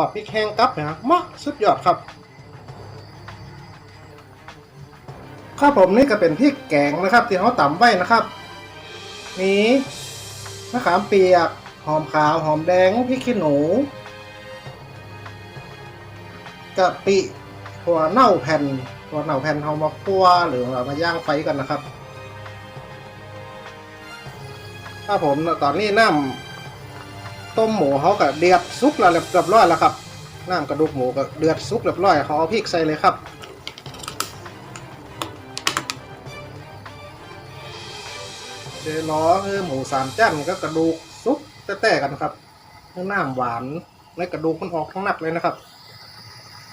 อดพริกแห้งกับนะมะสุดยอดครับครับผมนี่ก็เป็นพริกแกงนะครับ ที่เขาตำไว้นะครับมีมะขามเปียก หอมขาว หอมแดงพริกขี้หนูกะปิถั่วเน่าแผ่นถั่วเน่าแผ่นเอามาคั่วหรือเอามาย่างไฟกันนะครับ ถ้าผมตอนนี้น้ำ ต้มหมูเขาก็เดือดซุกแล้วเรียบร้อยแล้วครับน้ำกระดูกหมูก็เดือดซุกเรียบร้อยเขาเอาพริกใส่เลยครับเดี๋ยวล้อคือหมูสามจั่นก็กระดูกซุปแต้ๆกันครับน้ำหวานในกระดูกมันออกทั้งนักเลยนะครับ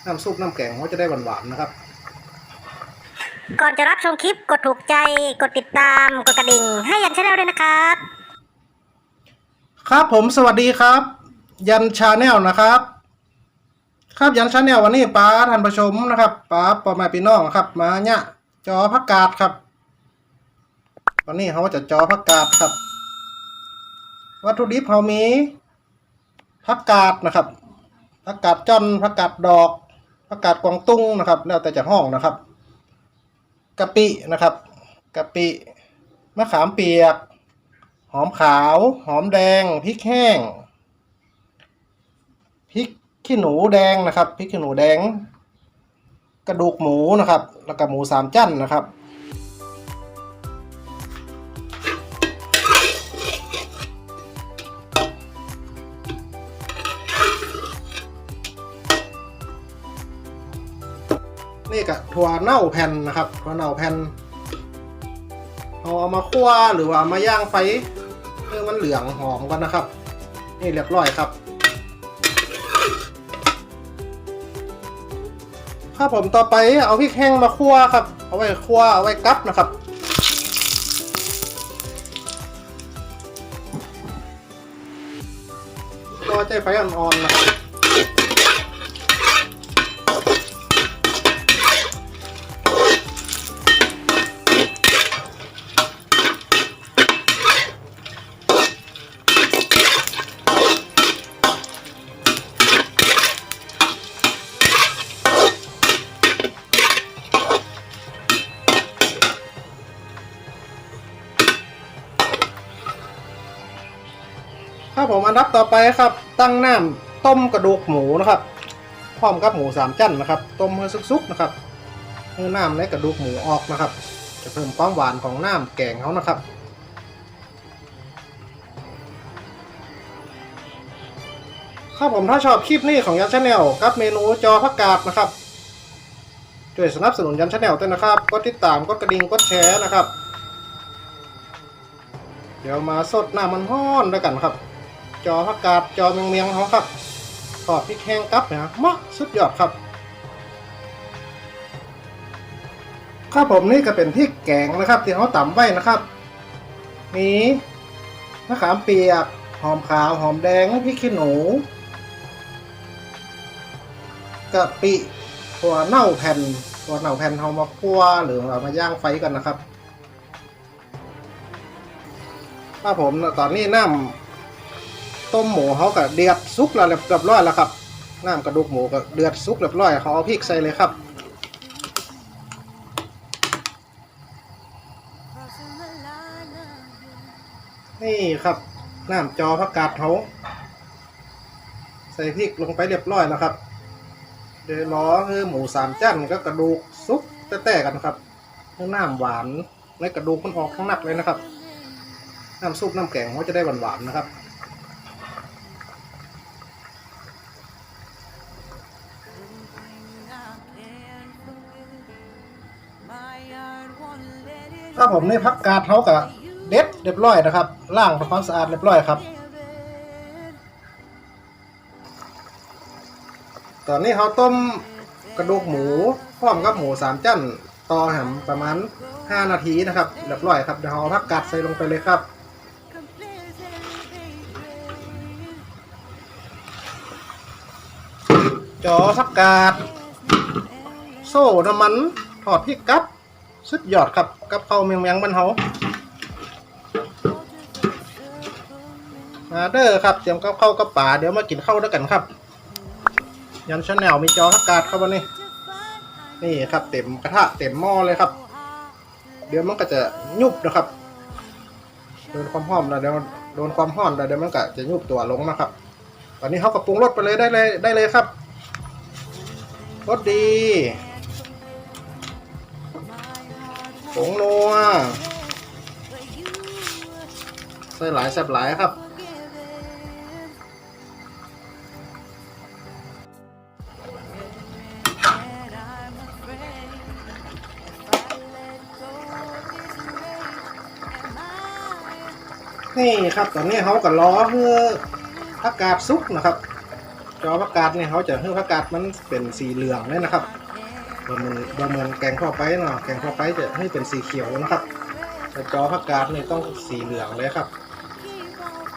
น้ำซุปน้ำแกงเขาจะได้หวานๆนะครับ ก่อนจะรับชมคลิปกดถูกใจ กดติดตาม กดกระดิ่งให้ยันชาแนลด้วยนะครับ ครับผมสวัสดีครับ ยันชาแนลนะครับ ครับยันชาแนลวันนี้ป้าท่านผู้ชมนะครับป้าปอมาพี่น้องครับ มาเนี่ยจอพักกาดครับ วันนี้เขาจะจอพักกาดครับ วัตถุดิบเขามีพักกาดนะครับพักกาดจอนพักกาดดอกพักกาดกวางตุ้งนะครับ แล้วแต่จะห้องนะครับกะปินะครับกะปิมะขามเปียก หอมขาว หอมแดง พริกแห้ง พริกขี้หนูแดงนะครับ พริกขี้หนูแดง กระดูกหมูนะครับ แล้วก็หมูสามจั่นนะครับนี่ก็ถั่วเน่าแผ่นนะครับถั่วเน่าแผ่นเอาเอามาคั่วหรือว่าเอามาย่างไฟ คือมันเหลืองหอมกันนะครับ นี่เรียบร้อยครับ ครับผมต่อไปเอาพริกแห้งมาคั่วครับ เอาไว้คั่วเอาไว้กับนะครับก็ใจไฟอ่อนๆนะครับ ครับผมอันดับต่อไปครับ ตั้งน้ำต้มกระดูกหมูนะครับ พร้อมกับหมูสามจั่นนะครับ ต้มให้สุกๆนะครับให้น้ำในกระดูกหมูออกนะครับ จะเพิ่มความหวานของน้ำแกงเขานะครับครับผมถ้าชอบคลิปนี้ของยันชาแนลกับเมนูจอผักกาดนะครับช่วยสนับสนุนยันชาแนลด้วยนะครับกดติดตามกดกระดิ่งกดแชร์นะครับ เดี๋ยวมาสดน้ำมันห้อนด้วยกันครับ จอผักกาดจอเมียงเมียงเขาครับทอดพริกแห้งกับนะมะสุดยอดครับครับผมนี่ก็เป็นพริกแกงนะครับ ที่เขาตำไว้นะครับ มีมะขามเปียกหอมขาวหอมแดงพริกขี้หนูกะปิถั่วเน่าแผ่นถั่วเน่าแผ่นเอามาคั่วหรือเอามาย่างไฟกันนะครับถ้าผมตอนนี้น้ำ ต้มหมูเขาก็เดือดซุกแล้วเรียบร้อยแล้วครับน้ำกระดูกหมูก็เดือดซุกเรียบร้อยเขาเอาพริกใส่เลยครับนี่ครับน้ำจอผักกาดเขาใส่พริกลงไปเรียบร้อยแล้วครับ เดี๋ยวล้อคือหมูสามจั่นก็กระดูกซุปแต้ๆกันครับน้ำหวานในกระดูกมันออกทั้งนักเลยนะครับ น้ำซุปน้ำแกงเขาจะได้หวานๆนะครับ ถ้าผมนี่พักกาดเขากับเด็ดเรียบร้อยนะครับล้างทำความสะอาดเรียบร้อยครับ ตอนนี้เขาต้มกระดูกหมูพร้อมกับหมูสามจั่นต่อแหมประมาณ 5 นาทีนะครับเรียบร้อยครับเดี๋ยวเราเอาพักกาดใส่ลงไปเลยครับจอพักกาด โซ่น้ำมันถอดพริกกับ สุดยอดครับกับเข้าเมียงเมียงบ้านเฮามาเด้อครับ เตรียมกับข้าวกับป่าเดี๋ยวมากินข้าวด้วยกันครับยันชาแนลมีจอพักกาดครับวันนี้ นี่ครับ เต็มกระทะเต็มหม้อเลยครับ เดี๋ยวมันก็จะยุบนะครับโดนความร้อนแล้วเดี๋ยวโดนความร้อนแล้วเดี๋ยวมันก็จะยุบตัวลงนะครับ ตอนนี้เขาก็ปรุงรสไปเลยได้เลยได้เลยครับรสดี ผงนัวใส่หลายแซ่บหลายครับนี่ครับตอนนี้เขาก็ล้อเพื่อผักกาดซุกนะครับ จอผักกาดเนี่ยเขาจะให้ผักกาดมันเป็นสีเหลืองเลยนะครับ บะหมือนบะเหมือนแกงข้าวไปเนาะแกงข้าวไปจะให้เป็นสีเขียวนะครับแต่จอผักกาดเนี่ยต้องสีเหลืองเลยครับ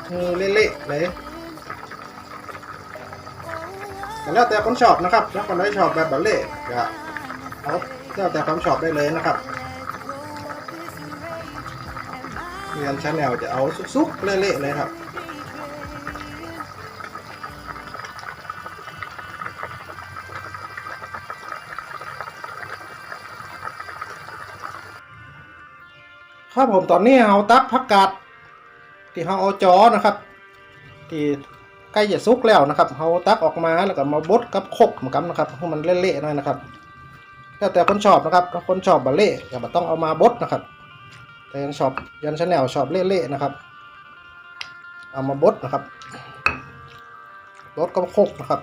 คือเละๆเลยแต่แล้วแต่คนชอบนะครับถ้าคนไหนชอบแบบแบบเละก็เอาแล้วแต่ความชอบได้เลยนะครับเรียนชาแนลจะเอาซุกๆเละๆเลยครับ ครับผมตอนนี้เอาตักผักกาดที่เราเอาจอนะครับ ที่ใกล้จะซุกแล้วนะครับเราตักออกมาแล้วก็มาบดกับครกเหมือนกันนะครับให้มันเละๆหน่อยนะครับแล้วแต่คนชอบนะครับถ้าคนชอบบะเละก็ต้องเอามาบดนะครับ แต่ยันชอบยันชาแนลชอบเละๆนะครับ เอามาบดนะครับบดกับคกนะครับ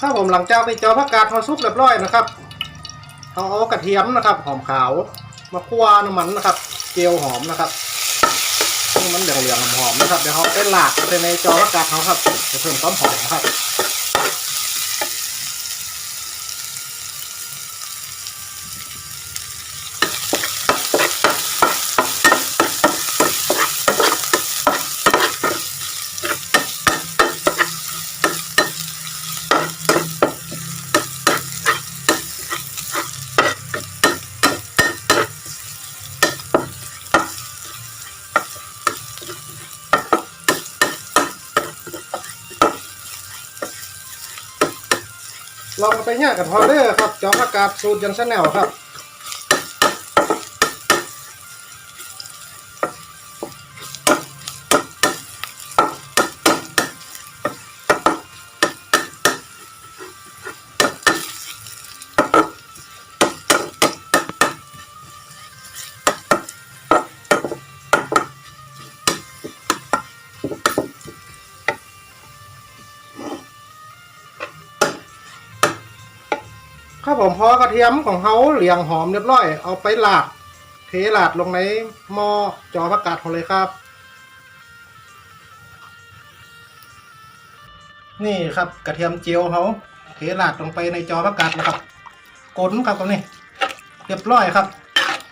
ถ้าผมหลังจากที่จอผักกาดมาซุกเรียบร้อยนะครับเอาเอากระเทียมนะครับ หอมขาวมาคั่วน้ำมันนะครับ เจียวหอมนะครับนี่มันเหลืองๆหอมๆนะครับเดี๋ยวเขาไปหลากไปในจอประกาศเขาครับจะเพิ่มความหอมครับ ลองไปแยกกับพอเดอร์ครับจอประกาศสูตรยันชาแนลครับ ผมพอกระเทียมของเขาเหลียงหอมเรียบร้อย เอาไปหลากเทหลาดลงในหม้อจอประกาศของเลยครับ นี่ครับกระเทียมเจียวเขาเทหลาดลงไปในจอประกาศนะครับกลนครับตรงนี้เรียบร้อยครับ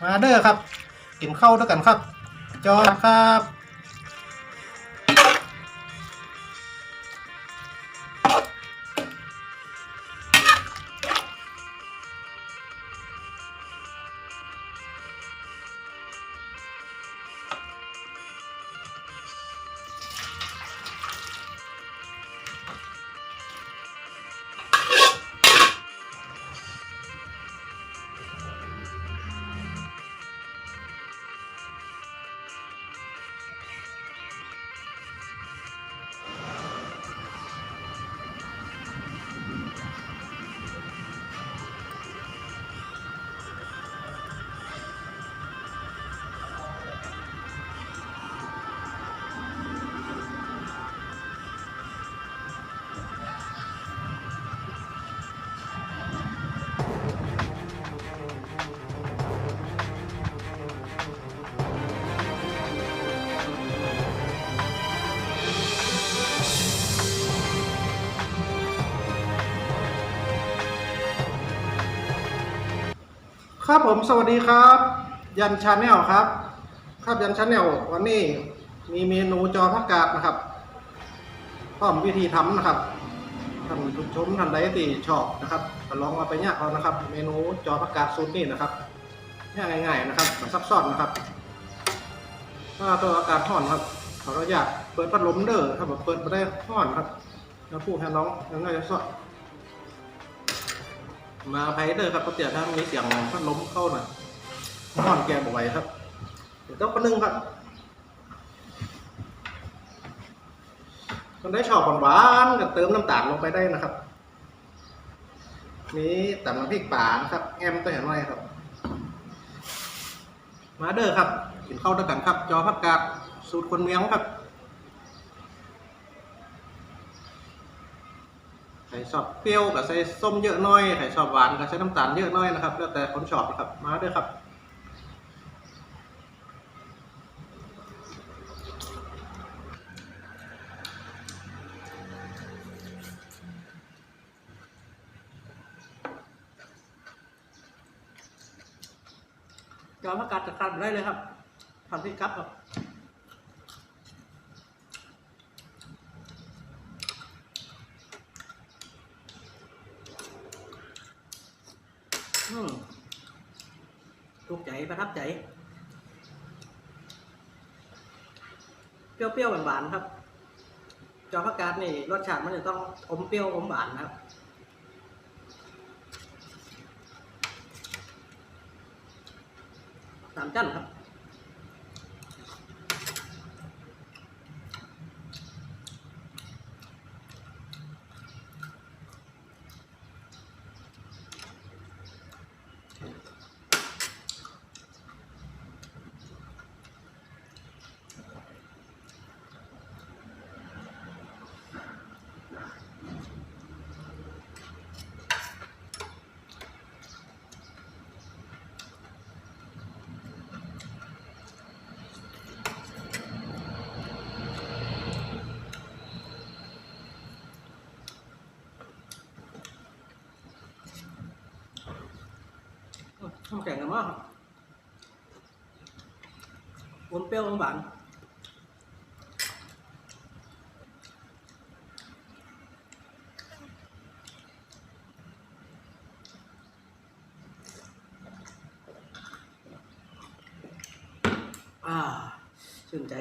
มาเด้อครับกินข้าวด้วยกันครับ จอครับ ครับผมสวัสดีครับ ยันชาแนลครับ ครับยันชาแนลวันนี้มีเมนูจอผักกาดนะครับพร้อมวิธีทำนะครับท่านผู้ชมท่านใดที่ชอบนะครับก็ลองมาไปเนี่ยเอานะครับ เมนูจอผักกาดสูตรนี้นะครับง่ายๆนะครับไม่ซับซ้อนนะครับ ถ้าตัวอากาศร้อนครับขออนุญาตเปิดพัดลมเด้อถ้าแบบเปิดไม่ได้ร้อนครับแล้วพูดให้น้องยังไงจะสอด มาไพเดอร์ครับก็เตียถ้ามีเสียงพัดลมเข้าหน่อยร้อนแกบอกไว้ครับ เดี๋ยวต้องประนึงครับคนได้ชอบหวานๆก็เติมน้ำตาลลงไปได้นะครับ นี่ตำน้ำพริกป่านะครับ แอมตัวเห็นไว้ครับ มาเด้อครับกินข้าวด้วยกันครับ จอผักกาดสูตรคนเมียงครับ ใครชอบเปรี้ยวก็ใส่ส้มเยอะหน้อยใครชอบหวานก็ใส่น้ำตาลเยอะหน้อยนะครับ แล้วแต่คนชอบนะครับ มาด้อครับจอผักกาดจะตัดได้เลยครับทำที่กับครับ ถูกใจประทับใจ เปรี้ยวๆหวานๆครับ จอพักกาดนี่รสชาติมันจะต้องอมเปรี้ยวอมหวานนะครับสามจันครับ น้ำ แข็งกันมากครับอมเปรี้ยวอมหวานอ่าชื่นใจ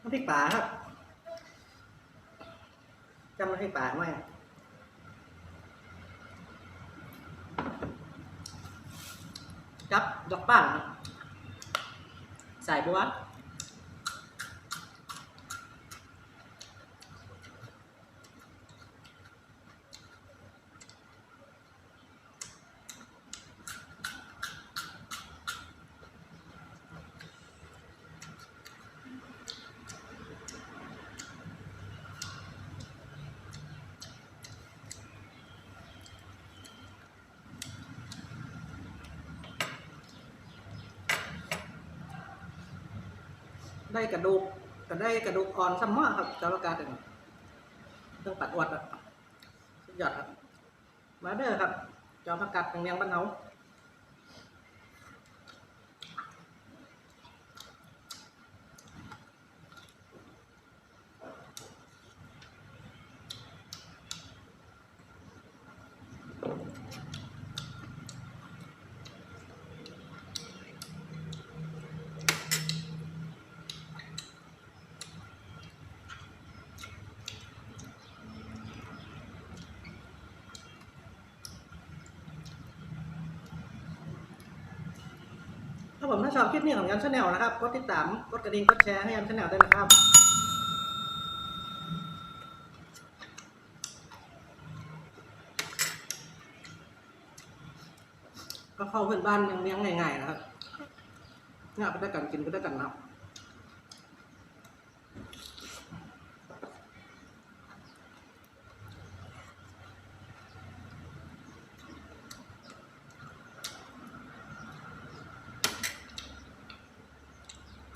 น้ำพริกป่าครับจำน้ำพริกป่าไหม กับ ดอกปังใส่บัว ได้กระดูกก็ได้กระดูกอ่อนซ้ำมากครับจอระกาศเองต้องปัดอวดอะสุดยอดครับ มาเด้อครับ จอประกาศของเมียงบ้านเฮา ถ้าชอบคลิปนี้ของยันชาแนลนะครับ กดติดตาม กดกระดิ่ง กดแชร์ให้ยันชาแนลด้วยนะครับก็เข้าเพื่อนบ้านยังเลี้ยงง่ายๆนะครับเนี่ยไปด้กันกินไปด้กันนะครับ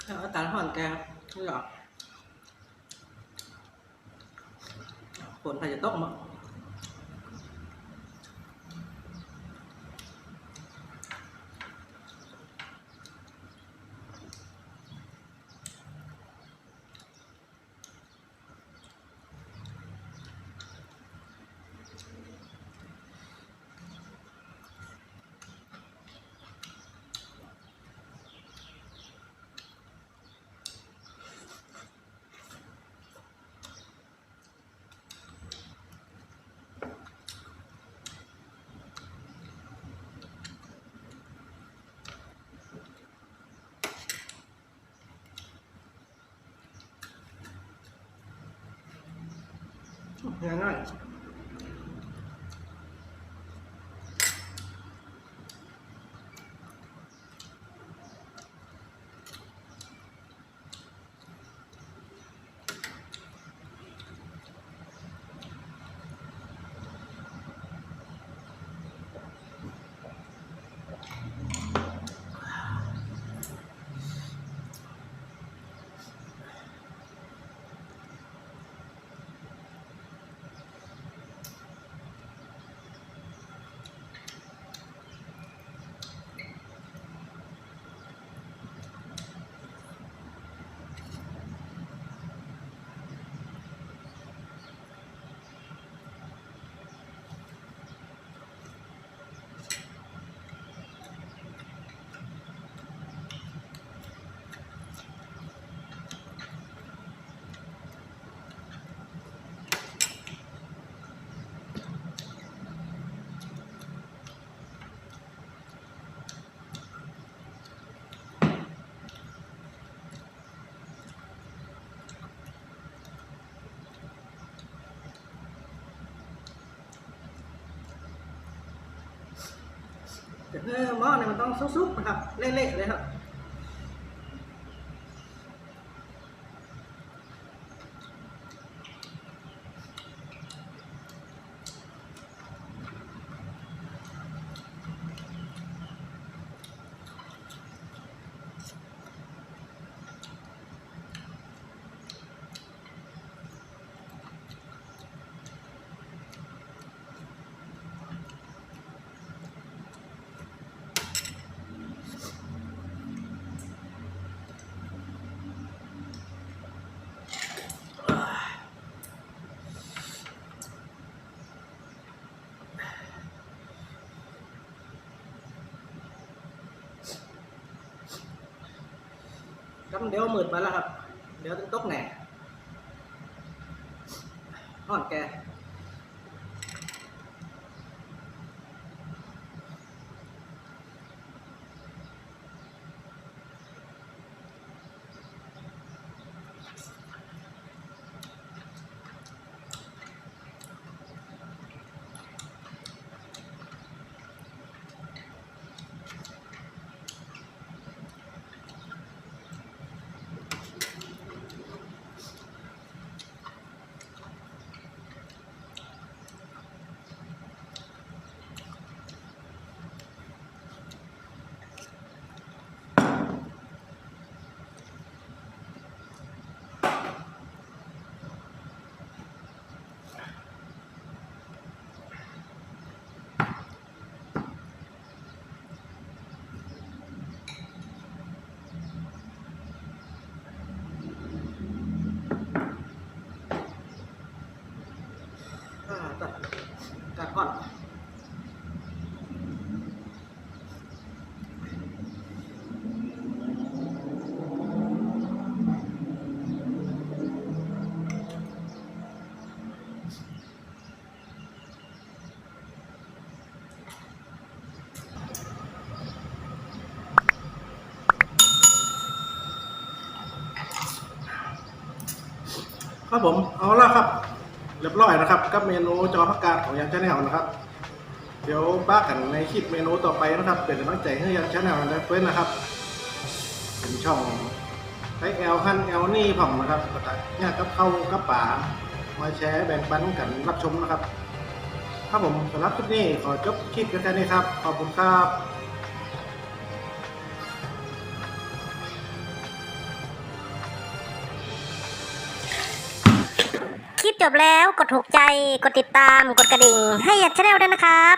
แล้วอาการห่อนแกครับนี่หรอฝนใครจะตกมั้ง ง่า เออหม้อเนี่ยมันต้องซุกๆนะครับเละๆเลยครับ ครับเดี๋ยวมืดมาแล้วครับ เดี๋ยวต้องตกแหน่อ่อนแก อ่าตัดกัดอ่อน ครับผมเอาละครับเรียบร้อยนะครับกับเมนูจอพักกาดของยังชาแนลนะครับ เดี๋ยวบ้ากันในคลิปเมนูต่อไปนะครับ เป็นกำลังใจให้ยังชาแนลนะเพื่อนนะครับเป็นช่องใช้แอลฮันแอลนี่ผมนะครับก็เนี่ยกับเข้ากับป่ามาแชร์แบ่งปันกันรับชมนะครับ ครับผมสำหรับคลิปนี้ขอจบคลิปกันแค่นี้ครับขอบคุณครับ จบแล้วกดถูกใจกดติดตามกดกระดิ่ง ให้ยันชาแนลด้วยนะครับ